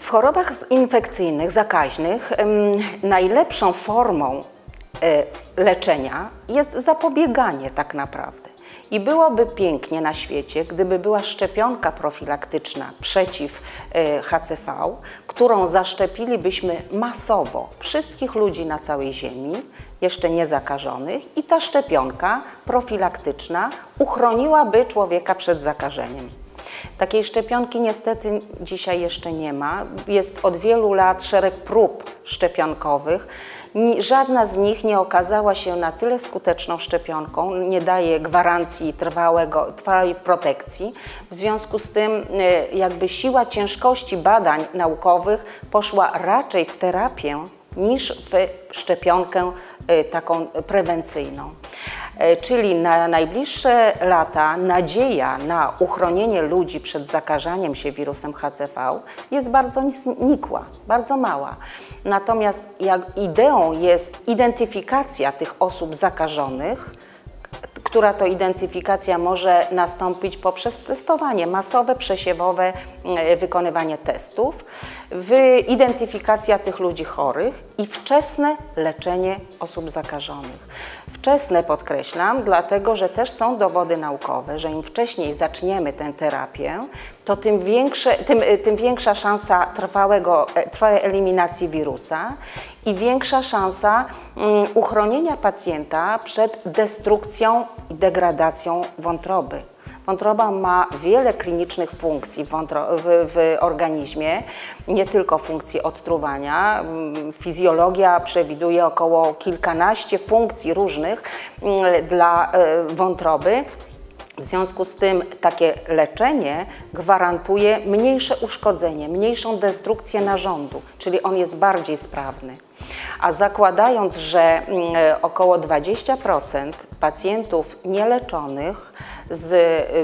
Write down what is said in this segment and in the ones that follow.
W chorobach infekcyjnych, zakaźnych najlepszą formą e, leczenia jest zapobieganie tak naprawdę. I byłoby pięknie na świecie, gdyby była szczepionka profilaktyczna przeciw e, HCV, którą zaszczepilibyśmy masowo wszystkich ludzi na całej Ziemi, jeszcze nie zakażonych, i ta szczepionka profilaktyczna uchroniłaby człowieka przed zakażeniem. Takiej szczepionki niestety dzisiaj jeszcze nie ma. Jest od wielu lat szereg prób szczepionkowych. Żadna z nich nie okazała się na tyle skuteczną szczepionką, nie daje gwarancji trwałego, trwałej protekcji. W związku z tym e, jakby siła ciężkości badań naukowych poszła raczej w terapię niż w szczepionkę e, taką prewencyjną. E, Czyli na najbliższe lata nadzieja na uchronienie ludzi przed zakażaniem się wirusem HCV jest bardzo nikła, bardzo mała. Natomiast jak ideą jest identyfikacja tych osób zakażonych, która to identyfikacja może nastąpić poprzez testowanie masowe, przesiewowe, e, wykonywanie testów, identyfikacja tych ludzi chorych i wczesne leczenie osób zakażonych. Wczesne podkreślam, dlatego że też są dowody naukowe, że im wcześniej zaczniemy tę terapię, to tym, większe, tym, e, tym większa szansa trwałego, e, trwałej eliminacji wirusa i większa szansa mm, uchronienia pacjenta przed destrukcją i degradacją wątroby. Wątroba ma wiele klinicznych funkcji w, w organizmie, nie tylko funkcji odtruwania. Mm, Fizjologia przewiduje około kilkanaście funkcji różnych mm, dla e, wątroby. W związku z tym takie leczenie gwarantuje mniejsze uszkodzenie, mniejszą destrukcję narządu, czyli on jest bardziej sprawny. A zakładając, że mm, około 20% pacjentów nieleczonych z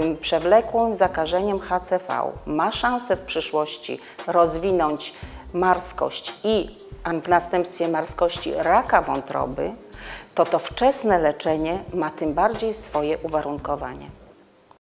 ym, przewlekłym zakażeniem HCV ma szansę w przyszłości rozwinąć marskość i w następstwie marskości raka wątroby, to to wczesne leczenie ma tym bardziej swoje uwarunkowanie.